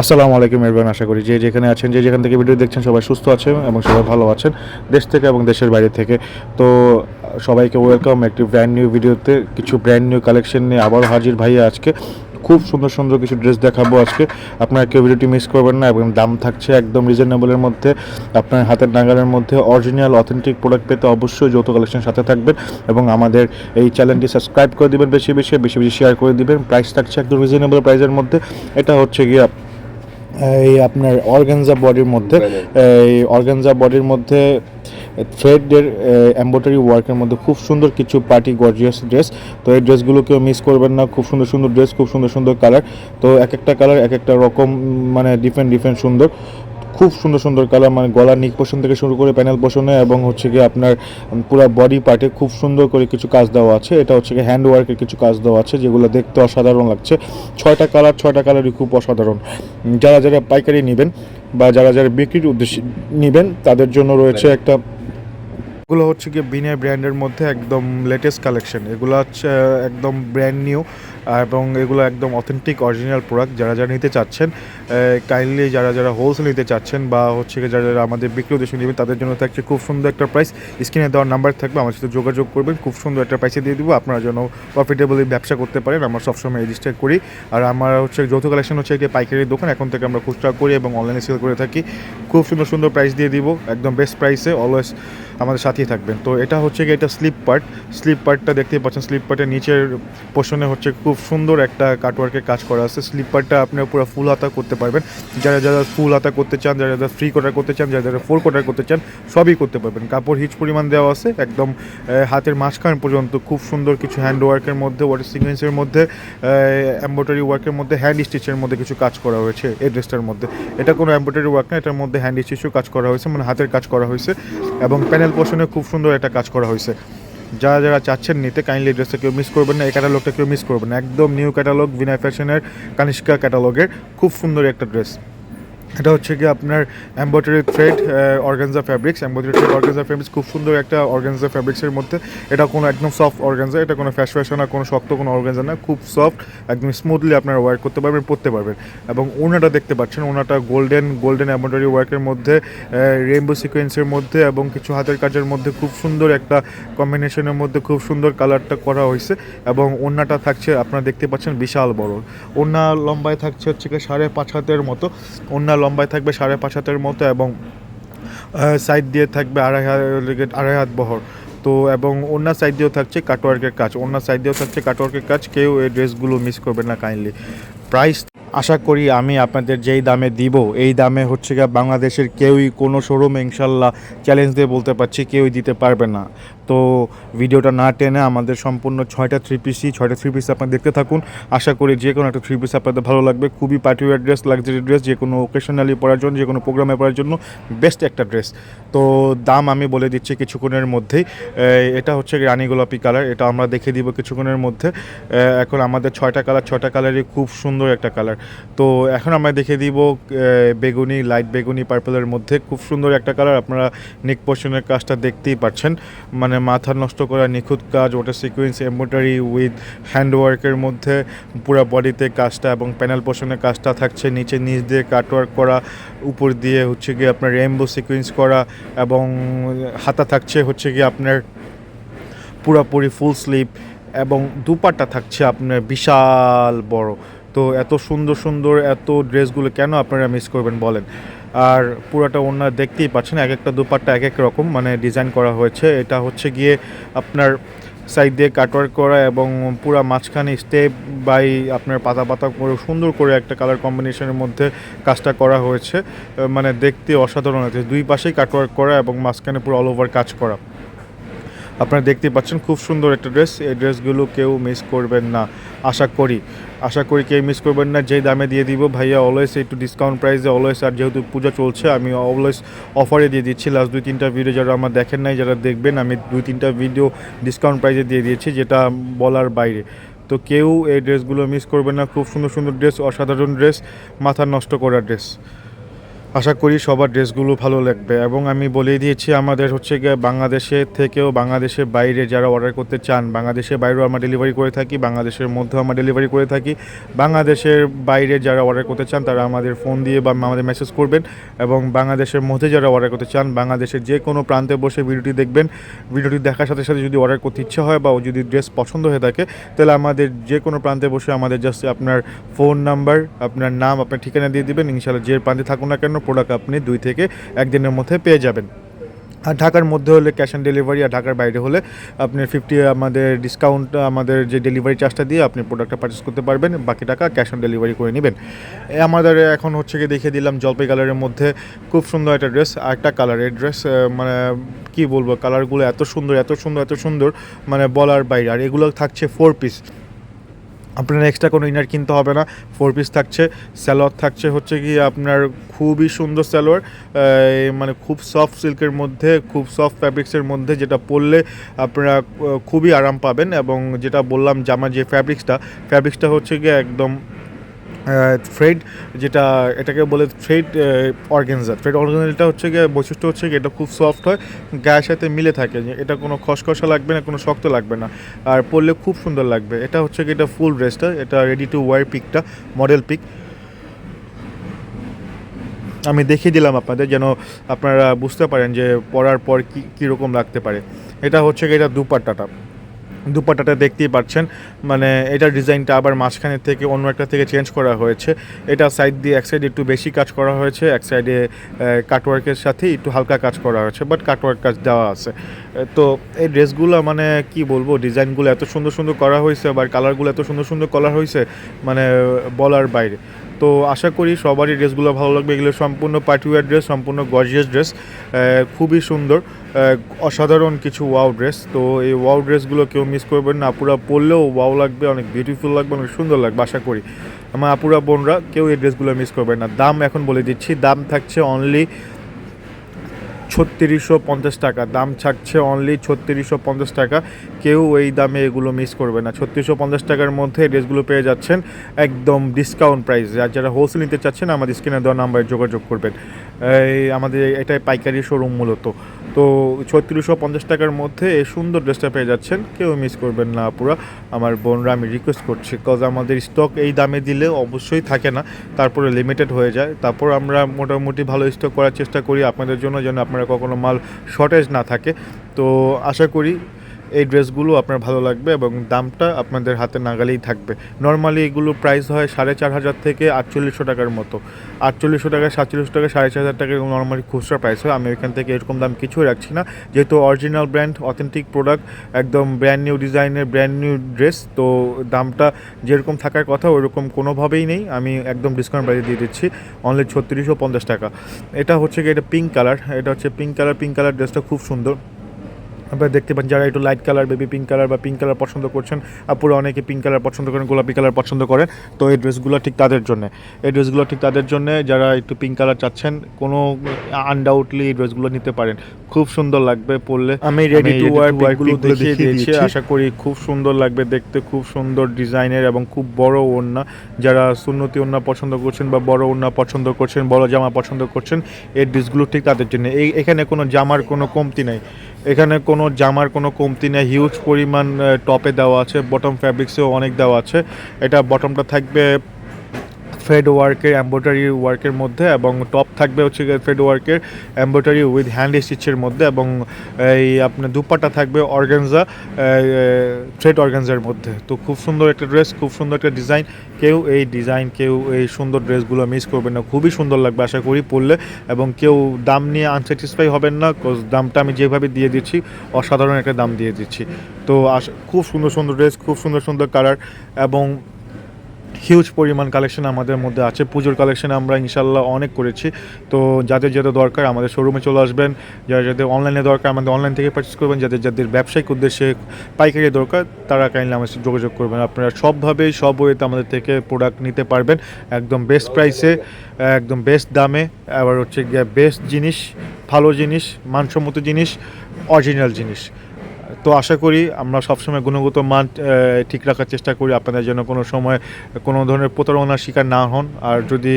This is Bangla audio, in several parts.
আসসালামু আলাইকুম এরবান আশা করি যে যেখানে আছেন, যে যেখান থেকে ভিডিও দেখছেন সবাই সুস্থ আছেন এবং সবাই ভালো আছেন দেশ থেকে এবং দেশের বাইরে থেকে। তো, সবাইকে ওয়েলকাম একটি ব্র্যান্ড নিউ ভিডিওতে কিছু ব্র্যান্ড নিউ কালেকশন নিয়ে আবারও হাজির ভাইয়া আজকে। খুব সুন্দর সুন্দর কিছু ড্রেস দেখাবো আজকে। আপনারা কেউ ভিডিওটি মিস করবেন না এবং দাম থাকছে একদম রিজনেবলের মধ্যে। আপনার হাতের নাগালের মধ্যে অরিজিনাল অথেন্টিক প্রোডাক্ট পেতে অবশ্যই যৌথ কালেকশন সাথে থাকবেন এবং আমাদের এই চ্যানেলটি সাবস্ক্রাইব করে দিবেন বেশি বেশি বেশি বেশি শেয়ার করে দিবেন। প্রাইস থাকছে একদম রিজনেবল প্রাইসের মধ্যে। এটা হচ্ছে গিয়ে এই আপনার অর্গানজা বডির মধ্যে এই অর্গানজা বডির মধ্যে থ্রেডের এম্ব্রয়ডারি ওয়ার্কের মধ্যে খুব সুন্দর কিছু পার্টি গর্জিয়াস ড্রেস তো এই ড্রেসগুলোকেও মিস করবেন না খুব সুন্দর সুন্দর ড্রেস খুব সুন্দর সুন্দর কালার তো এক একটা কালার এক একটা রকম মানে ডিফারেন্ট ডিফারেন্ট সুন্দর। খুব সুন্দর সুন্দর কালার মানে গলার নিক পোষণ থেকে শুরু করে প্যানেল পোষণে এবং হচ্ছে গিয়ে আপনার পুরো বডি পার্টে খুব সুন্দর করে কিছু কাজ দেওয়া আছে। এটা হচ্ছে গিয়ে হ্যান্ড ওয়ার্কের কিছু কাজ দেওয়া আছে, যেগুলো দেখতে অসাধারণ লাগছে। ছয়টা কালার ছয়টা কালারই খুব অসাধারণ। যারা যারা পাইকারি নেবেন বা যারা যারা বিক্রির উদ্দেশ্যে নেবেন, তাদের জন্য রয়েছে একটা এগুলো হচ্ছে গিয়ে বিনের ব্র্যান্ডের মধ্যে একদম লেটেস্ট কালেকশন এগুলো হচ্ছে একদম ব্র্যান্ড নিউ এবং এগুলো একদম অথেন্টিক অরিজিনাল প্রোডাক্ট যারা যারা নিতে চাচ্ছেন কাইন্ডলি যারা যারা হোলসেল নিতে চাচ্ছেন বা হচ্ছে যারা যারা আমাদের বিক্রি উদ্দেশ্যে নেবেন, তাদের জন্য থাকছে খুব সুন্দর একটা প্রাইস স্ক্রিনে দেওয়ার নাম্বার থাকবে আমার সাথে যোগাযোগ করবেন। খুব সুন্দর একটা প্রাইসে দিয়ে দিব। আপনারা যেন প্রফিটেবলি ব্যবসা করতে পারেন। আমরা সবসময় রেজিস্টার করি। আর আমার হচ্ছে যৌথ কালেকশন হচ্ছে একটি পাইকারি দোকান। এখন থেকে আমরা খুচরা করি এবং অনলাইনে সেল করে থাকি। খুব সুন্দর সুন্দর প্রাইস দিয়ে দিব। একদম বেস্ট প্রাইসে অলওয়েজ আমাদের সাথেই থাকবেন। তো এটা হচ্ছে গিয়ে এটা স্লিপ পার্ট স্লিপ পার্টটা দেখতেই পাচ্ছেন স্লিপ পার্টের নিচের পোর্শনে হচ্ছে খুব সুন্দর একটা কাটওয়ার্কের কাজ করা আছে। স্লিপ পার্টটা আপনি পুরো ফুল হাতা করতে পারবেন। যারা যারা ফুল হাতা করতে চান, যারা যারা ফ্রি কোটার করতে চান, যারা যারা ফোর কোটার করতে চান, সবই করতে পারবেন। কাপড় হিচ পরিমাণ দেওয়া আছে, একদম হাতের মাঝখান পর্যন্ত খুব সুন্দর কিছু হ্যান্ড ওয়ার্কের মধ্যে ওয়াটার সিকোয়েন্সের মধ্যে এম্ব্রয়ডারি ওয়ার্কের মধ্যে হ্যান্ড স্টিচের মধ্যে কিছু কাজ করা হয়েছে এই ড্রেসটার মধ্যে। এটা কোনো এম্ব্রয়ডারি ওয়ার্ক না, এটার মধ্যে হ্যান্ড স্টিচও কাজ করা হয়েছে মানে হাতের কাজ করা হয়েছে। এবং প্যানেল পোর্শনে খুব সুন্দর একটা কাজ করা হয়েছে। যারা যারা চাচ্ছেন নিতে কাইন্ডলি ড্রেসটা কেউ মিস করবেন না, এই ক্যাটালগটা কেউ মিস করবেন না। একদম নিউ ক্যাটালগ বিনা ফ্যাশনের কানিষ্কা ক্যাটালগের খুব সুন্দর একটা ড্রেস এটা হচ্ছে কি আপনার embroidery thread organza fabrics embroidery thread organza fabrics খুব সুন্দর একটা অর্গানজা ফ্যাব্রিক্সের মধ্যে। এটা কোনো একদম সফট অর্গানজা এটা কোনো ফ্যাশ ফ্যাশন না, কোনো শক্ত কোনো অর্গানজা না, খুব সফট একদম স্মুথলি আপনারা ওয়ার্ক করতে পারবেন, পরতে পারবেন। এবং ওনাটা দেখতে পাচ্ছেন, ওনাটা গোল্ডেন গোল্ডেন এম্ব্রয়ডারি ওয়ার্কের মধ্যে রেইনবো সিকোয়েন্সের মধ্যে এবং কিছু হাতের কাজের মধ্যে খুব সুন্দর একটা কম্বিনেশনের মধ্যে খুব সুন্দর কালারটা করা হয়েছে এবং ওনাটা থাকছে, আপনারা দেখতে পাচ্ছেন বিশাল বড়। ওনা লম্বায় থাকছে হচ্ছে সাড়ে পাঁচ হাতের মতো। ওনা লম্বায় থাকবে সাড়ে পাঁচ হাতের মতো এবং সাইড দিয়ে থাকবে আড়াই আড়াই হাত বহর। তো এবং অন্য সাইড দিয়েও থাকছে কাটওয়ার্কের কাজ। অন্য সাইড দিয়েও থাকছে কাটওয়ার্কের কাজ। কেউ এই ড্রেসগুলো মিস করবে না কাইন্ডলি প্রাইস আশা করি আমি আপনাদের যেই দামে দিব, এই দামে হচ্ছে গিয়ে বাংলাদেশের কেউই কোনো শোরুমে ইনশাল্লাহ চ্যালেঞ্জ দিয়ে বলতে পারছি কেউই দিতে পারবে না। তো ভিডিওটা না টেনে আমাদের সম্পূর্ণ ছয়টা থ্রি পিসই ছয়টা থ্রি পিস আপনারা দেখতে থাকুন। আশা করি যে কোনো একটা থ্রি পিস আপনাদের ভালো লাগবে। খুবই পার্টিওয়ার ড্রেস লাক্সারি ড্রেস যে কোনো ওকেশনালি পরার জন্য, যে কোনো প্রোগ্রামে পরার জন্য বেস্ট একটা ড্রেস তো দাম আমি বলে দিচ্ছি কিছুক্ষণের মধ্যেই। এটা হচ্ছে রানী গোলাপি কালার এটা আমরা দেখে দিব কিছুক্ষণের মধ্যে। এখন আমাদের ছয়টা কালার ছয়টা কালারই খুব সুন্দর একটা কালার তো এখন আমরা দেখে দিব বেগুনি লাইট বেগুনি পার্পলের মধ্যে। খুব সুন্দর একটা কালার আপনারা নেক পোর্শনের কাজটা দেখতেই পাচ্ছেন। মানে মাথা নষ্ট করা নিখুঁত কাজ ওটা সিকোয়েন্স এম্ব্রয়ডারি উইথ হ্যান্ড ওয়ার্কের মধ্যে পুরো বডিতে কাজটা এবং প্যানেল পোর্শনের কাজটা থাকছে। নিচে নিচ দিয়ে কাটওয়ার্ক করা, উপর দিয়ে হচ্ছে গিয়ে আপনার রেমবো সিকোয়েন্স করা এবং হাতা থাকছে হচ্ছে গিয়ে আপনার পুরাপুরি ফুল স্লিপ এবং দুপাটা থাকছে আপনার বিশাল বড়। তো এত সুন্দর সুন্দর এত ড্রেসগুলো কেন আপনারা মিস করবেন বলেন? আর পুরাটা ওনার দেখতেই পাচ্ছেন, এক একটা দুপাট্টা এক এক রকম মানে ডিজাইন করা হয়েছে। এটা হচ্ছে গিয়ে আপনার সাইড দিয়ে কাটওয়ার্ক করা এবং পুরা মাঝখানে স্টেপ বাই আপনার পাতা পাতা করে সুন্দর করে একটা কালার কম্বিনেশনের মধ্যে কাজটা করা হয়েছে। মানে দেখতে অসাধারণ আছে দুই পাশেই কাটওয়ার্ক করা এবং মাঝখানে পুরো অল ওভার কাজ করা। আপনারা দেখতেই পাচ্ছেন খুব সুন্দর একটা ড্রেস। এই ড্রেসগুলো কেউ মিস করবেন না। আশা করি আশা করি কেউ মিস করবেন না। যেই দামে দিয়ে দিব, ভাইয়া অলওয়েজ একটু ডিসকাউন্ট প্রাইসে অলওয়েজ আর যেহেতু পূজা চলছে, আমি অলওয়েজ অফারে দিয়ে দিচ্ছি। লাস্ট দুই, তিনটা ভিডিও যারা আমার দেখেন নাই, যারা দেখবেন, আমি দুই, তিনটা ভিডিও ডিসকাউন্ট প্রাইসে দিয়ে দিয়েছি, যেটা বলার বাইরে। তো কেউ এই ড্রেসগুলো মিস করবেন না। খুব সুন্দর সুন্দর ড্রেস, অসাধারণ ড্রেস, মাথা নষ্ট করা ড্রেস। আশা করি সবার ড্রেসগুলো ভালো লাগবে। এবং আমি বলেই দিয়েছি আমাদের হচ্ছে গিয়ে বাংলাদেশে থেকেও বাংলাদেশের বাইরে যারা অর্ডার করতে চান বাংলাদেশের বাইরেও আমরা ডেলিভারি করে থাকি, বাংলাদেশের মধ্যেও আমরা ডেলিভারি করে থাকি। বাংলাদেশের বাইরে যারা অর্ডার করতে চান, তারা আমাদের ফোন দিয়ে বা আমাদের মেসেজ করবেন এবং বাংলাদেশের মধ্যে যারা অর্ডার করতে চান, বাংলাদেশের যে কোনো প্রান্তে বসে ভিডিওটি দেখবেন। ভিডিওটি দেখার সাথে সাথে যদি অর্ডার করতে ইচ্ছা হয় বা যদি ড্রেস পছন্দ হয়ে থাকে, তাহলে আমাদের যে কোনো প্রান্তে বসে আমাদের জাস্ট আপনার ফোন নাম্বার আপনার নাম, আপনার ঠিকানা দিয়ে দিবেন। ইনশাল্লাহ যে প্রান্তে থাকুন না কেন প্রোডাক্ট আপনি দুই থেকে একদিনের মধ্যে পেয়ে যাবেন। আর ঢাকার মধ্যে হলে ক্যাশ অন ডেলিভারি আর ঢাকার বাইরে হলে আপনি ফিফটি আমাদের ডিসকাউন্ট আমাদের যে ডেলিভারি চার্জটা দিয়ে আপনি প্রোডাক্টটা পারচেস করতে পারবেন, বাকি টাকা ক্যাশ অন ডেলিভারি করে নেবেন। আমাদের এখন হচ্ছে গিয়ে দেখিয়ে দিলাম জলপাই কালারের মধ্যে খুব সুন্দর একটা ড্রেস আর একটা কালারের ড্রেস মানে কি বলব কালারগুলো এত সুন্দর এত সুন্দর এত সুন্দর মানে বলার বাইরে। আর এগুলো থাকছে ফোর পিস আপনার এক্সট্রা কোনো ইনার কিনতে হবে না। ফোর পিস থাকছে স্যালোয়ার থাকছে হচ্ছে কি আপনার খুবই সুন্দর স্যালোয়ার মানে খুব সফট সিল্কের মধ্যে, খুব সফট ফ্যাব্রিক্সের মধ্যে যেটা পরলে আপনারা খুবই আরাম পাবেন এবং যেটা বললাম জামা যে ফ্যাব্রিক্সটা ফ্যাব্রিক্সটা হচ্ছে গিয়ে একদম থ্রেড যেটা এটাকে বলে থ্রেড অর্গেনজা থ্রেড অর্গেনজাটা হচ্ছে গিয়ে বৈশিষ্ট্য হচ্ছে গিয়ে এটা খুব সফট হয়, গায়ের সাথে মিলে থাকে। এটা কোনো খসখসা লাগবে না, কোনো শক্ত লাগবে না। আর পরলে খুব সুন্দর লাগবে। এটা হচ্ছে গিয়ে এটা ফুল ড্রেসটা এটা রেডি টু ওয়ার পিকটা মডেল পিক আমি দেখিয়ে দিলাম আপনাদের যেন আপনারা বুঝতে পারেন যে পরার পর কী, কীরকম লাগতে পারে। এটা হচ্ছে গিয়ে এটা দুপাট্টাটা। দুপাট্টাটা দেখতেই পাচ্ছেন। মানে এটার ডিজাইনটা আবার মাঝখানের থেকে অন্য একটা থেকে চেঞ্জ করা হয়েছে। এটা সাইড দিয়ে এক সাইডে একটু বেশি কাজ করা হয়েছে, এক সাইডে কাটওয়ার্কের সাথে একটু হালকা কাজ করা হয়েছে বাট কাটওয়ার্ক কাজ দেওয়া আছে। তো এই ড্রেসগুলো মানে কি বলব, ডিজাইনগুলো এত সুন্দর সুন্দর করা হয়েছে, আবার কালারগুলো এত সুন্দর সুন্দর কালার হয়েছে মানে বলার বাইরে। তো আশা করি সবারই ড্রেসগুলো ভালো লাগবে। এগুলো সম্পূর্ণ পার্টিওয়ার ড্রেস, সম্পূর্ণ গর্জিয়াস ড্রেস খুবই সুন্দর অসাধারণ কিছু ওয়াও ড্রেস তো এই ওয়াও ড্রেসগুলো কেউ মিস করবেন না। আপুরা পরলেও ওয়াও লাগবে, অনেক বিউটিফুল লাগবে, অনেক সুন্দর লাগবে, আশা করি। আমার আপুরা বোনরা কেউ এই ড্রেসগুলো মিস করবেন না। দাম এখন বলে দিচ্ছি, দাম থাকছে অনলি ছত্রিশশো পঞ্চাশ টাকা। দাম থাকছে অনলি ছত্রিশশো পঞ্চাশ টাকা। কেউ এই দামে এগুলো মিস করবে না। ছত্রিশশো পঞ্চাশ টাকার মধ্যে ড্রেসগুলো পেয়ে যাচ্ছেন একদম ডিসকাউন্ট প্রাইসে আর যারা হোলসেল নিতে চাচ্ছেন, আমাদের স্ক্রিনে দেওয়া নাম্বারে যোগাযোগ করবেন। আমাদের এটাই পাইকারি শোরুম মূলত। তো ছত্রিশশো পঞ্চাশ টাকার মধ্যে এই সুন্দর ড্রেসটা পেয়ে যাচ্ছেন। কেউ মিস করবেন না পুরা আমার বোনরা আমি রিকোয়েস্ট করছি। কজ আমাদের স্টক এই দামে দিলে অবশ্যই থাকে না। তারপরে লিমিটেড হয়ে যায়। তারপর আমরা মোটামুটি ভালো স্টক করার চেষ্টা করি। আপনাদের জন্য যেন আপনারা কখনো মাল শর্টেজ না থাকে। তো আশা করি এই ড্রেসগুলো আপনার ভালো লাগবে এবং দামটা আপনাদের হাতে নাগালেই থাকবে। নর্মালি এগুলো প্রাইস হয় সাড়ে চার হাজার থেকে আটচল্লিশশো টাকার মতো। আটচল্লিশশো টাকা, সাতচল্লিশশো টাকা, সাড়ে চার হাজার টাকা নর্মালি খুচরা প্রাইস হয়। আমি এখান থেকে এরকম দাম কিছুই রাখছি না। যেহেতু অরিজিনাল ব্র্যান্ড অথেন্টিক প্রোডাক্ট একদম ব্র্যান্ড নিউ ডিজাইনের ব্র্যান্ড নিউ ড্রেস তো দামটা যেরকম থাকার কথা ওরকম কোনোভাবেই নেই। আমি একদম ডিসকাউন্ট প্রাইসে দিয়ে দিচ্ছি। অনলি ছত্রিশশো পঞ্চাশ টাকা। এটা হচ্ছে কি এটা পিঙ্ক কালার এটা হচ্ছে পিঙ্ক কালার পিঙ্ক কালার ড্রেসটা খুব সুন্দর। আপনারা দেখতে পান যারা একটু light colour baby pink colour বা পিঙ্ক কালার পছন্দ করছেন আপুরা অনেকে পিঙ্ক কালার পছন্দ করেন গোলাপি কালার পছন্দ করেন। তো এই ড্রেসগুলো ঠিক তাদের জন্য। এই ড্রেসগুলো ঠিক তাদের জন্য যারা একটু পিঙ্ক কালার চাচ্ছেন কোনো আনডাউটলি এই ড্রেসগুলো নিতে পারেন। খুব সুন্দর লাগবে পরলে। আমি রেডি টু ওয়ার দেখিয়ে দিয়েছি। আশা করি খুব সুন্দর লাগবে দেখতে খুব সুন্দর ডিজাইনের এবং খুব বড় ওড়না। যারা সুন্নতি ওড়না পছন্দ করছেন বা বড় ওড়না পছন্দ করছেন বড় জামা পছন্দ করছেন এই ড্রেসগুলো ঠিক তাদের জন্য। এই এখানে কোনো জামার কোনো কমতি নেই। এখানে কোনো জামার কোনো কমতি নেই। হিউজ পরিমাণ টপে দেওয়া আছে বটম ফ্যাব্রিক্সেও অনেক দেওয়া আছে। এটা বটমটা থাকবে ফেড ওয়ার্কের এম্ব্রয়ডারি ওয়ার্কের মধ্যে এবং টপ থাকবে হচ্ছে ফেড ওয়ার্কের এম্ব্রয়ডারি উইথ হ্যান্ড স্টিচের মধ্যে এবং এই আপনার দুপাটা থাকবে অর্গানজা থ্রেড অর্গানজার মধ্যে। তো খুব সুন্দর একটা ড্রেস খুব সুন্দর একটা ডিজাইন কেউ এই ডিজাইন কেউ এই সুন্দর ড্রেসগুলো মিস করবেন না। খুবই সুন্দর লাগবে, আশা করি, পরলে এবং কেউ দাম নিয়ে আনস্যাটিসফাই হবেন না দামটা আমি যেভাবে দিয়ে দিচ্ছি, অসাধারণ একটা দাম দিয়ে দিচ্ছি। তো আশা, খুব সুন্দর সুন্দর ড্রেস খুব সুন্দর সুন্দর কালার এবং হিউজ পরিমাণ কালেকশন আমাদের মধ্যে আছে। পুজোর কালেকশন আমরা ইনশাল্লাহ অনেক করেছি। তো যাদের যাদের দরকার আমাদের শোরুমে চলে আসবেন। যারা যাদের অনলাইনে দরকার আমাদের অনলাইন থেকে পারচেস করবেন। যাদের যাদের ব্যবসায়িক উদ্দেশ্যে পাইকারি দরকার, তারা কাইন্ডলি সাথে যোগাযোগ করবেন। আপনারা সবভাবেই, সব ওয়েতে আমাদের থেকে প্রোডাক্ট নিতে পারবেন। একদম বেস্ট প্রাইসে একদম বেস্ট দামে। আবার হচ্ছে গিয়ে বেস্ট জিনিস, ভালো জিনিস, মানসম্মত জিনিস অরিজিনাল জিনিস। তো আশা করি আমরা সবসময় গুণগত মান ঠিক রাখার চেষ্টা করি। আপনাদের যেন কোনো সময় কোনো ধরনের প্রতারণার শিকার না হন। আর যদি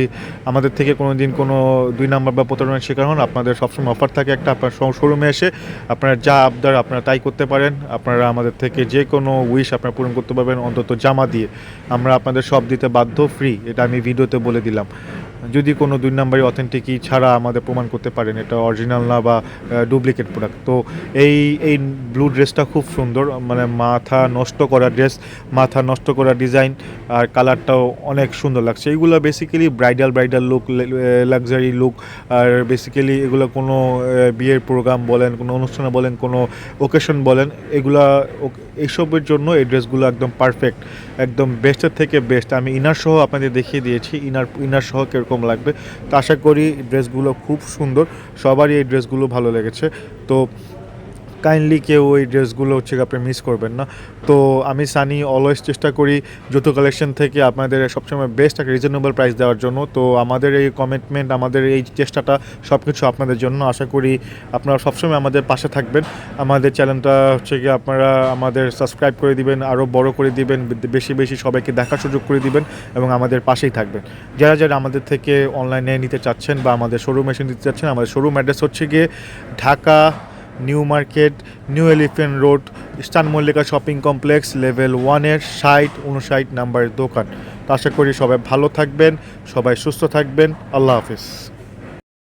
আমাদের থেকে কোনো দিন কোনো দুই নাম্বার বা প্রতারণার শিকার হন, আপনাদের সবসময় অফার থাকে একটা আপনার শোরুমে এসে আপনারা যা আবদার আপনারা তাই করতে পারেন। আপনারা আমাদের থেকে যে কোনো উইশ আপনারা পূরণ করতে পারবেন অন্তত জামা দিয়ে। আমরা আপনাদের সব দিতে বাধ্য, ফ্রি। এটা আমি ভিডিওতে বলে দিলাম। যদি কোনো দুই নাম্বারই অথেন্টিকই ছাড়া আমাদের প্রমাণ করতে পারেন, এটা অরিজিনাল না বা ডুপ্লিকেট প্রোডাক্ট তো এই এই ব্লু ড্রেসটা খুব সুন্দর মানে মাথা নষ্ট করা ড্রেস মাথা নষ্ট করা ডিজাইন আর কালারটাও অনেক সুন্দর লাগছে। এইগুলো basically bridal bridal look luxury look আর বেসিক্যালি এগুলো কোনো বিয়ের প্রোগ্রাম বলেন, কোনো অনুষ্ঠানে বলেন, কোনো ওকেশন বলেন, এগুলা এইসবের জন্য এই ড্রেসগুলো একদম পারফেক্ট একদম বেস্টের থেকে বেস্ট আমি ইনার সহ আপনাদের দেখিয়ে দিয়েছি, ইনার ইনার সহ কীরকম লাগবে। তো আশা করি ড্রেসগুলো খুব সুন্দর, সবারই এই ড্রেসগুলো ভালো লেগেছে। তো কাইন্ডলি কেউ ওই ড্রেসগুলো হচ্ছে আপনি মিস করবেন না। তো আমি সানি অলওয়েজ চেষ্টা করি জুতো কালেকশন থেকে আপনাদের সবসময় বেস্ট একটা রিজনেবল প্রাইস দেওয়ার জন্য। তো আমাদের এই কমিটমেন্ট আমাদের এই চেষ্টাটা সব কিছু আপনাদের জন্য। আশা করি আপনারা সবসময় আমাদের পাশে থাকবেন। আমাদের চ্যানেলটা হচ্ছে গিয়ে আপনারা আমাদের সাবস্ক্রাইব করে দিবেন আরও বড় করে দিবেন, বেশি বেশি সবাইকে দেখার সুযোগ করে দিবেন এবং আমাদের পাশেই থাকবেন। যারা যারা আমাদের থেকে অনলাইনে নিতে চাচ্ছেন বা আমাদের শোরুম এসে নিতে চাচ্ছেন, আমাদের শোরুম অ্যাড্রেস হচ্ছে গিয়ে Dhaka New Market, New Elephant Road Eastern Mallika Shopping Complex, level ওয়ানের ষাট উনষাট নাম্বারের দোকান। তো আশা করি সবাই ভালো থাকবেন, সবাই সুস্থ থাকবেন, আল্লাহ হাফিজ।